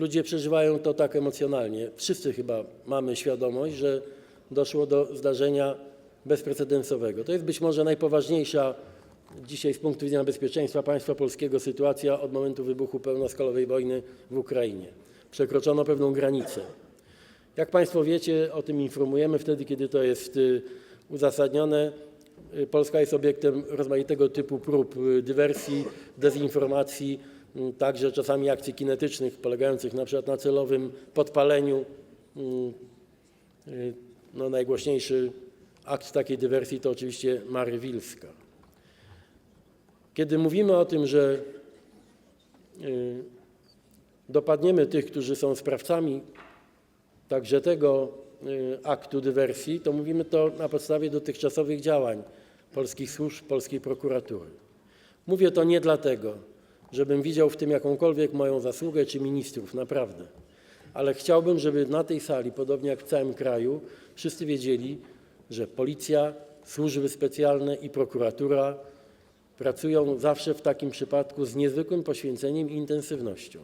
ludzie przeżywają to tak emocjonalnie. Wszyscy chyba mamy świadomość, że doszło do zdarzenia bezprecedensowego. To jest być może najpoważniejsza dzisiaj z punktu widzenia bezpieczeństwa państwa polskiego sytuacja od momentu wybuchu pełnoskalowej wojny w Ukrainie. Przekroczono pewną granicę. Jak Państwo wiecie, o tym informujemy wtedy, kiedy to jest y, uzasadnione. Y, Polska jest obiektem rozmaitego typu prób y, dywersji, dezinformacji, także czasami akcji kinetycznych polegających na przykład na celowym podpaleniu. Y, y, No, najgłośniejszy akt takiej dywersji to oczywiście Mary Wilska. Kiedy mówimy o tym, że y, dopadniemy tych, którzy są sprawcami także tego y, aktu dywersji, to mówimy to na podstawie dotychczasowych działań polskich służb, polskiej prokuratury. Mówię to nie dlatego, żebym widział w tym jakąkolwiek moją zasługę czy ministrów, naprawdę. Ale chciałbym, żeby na tej sali, podobnie jak w całym kraju, wszyscy wiedzieli, że policja, służby specjalne i prokuratura pracują zawsze w takim przypadku z niezwykłym poświęceniem i intensywnością.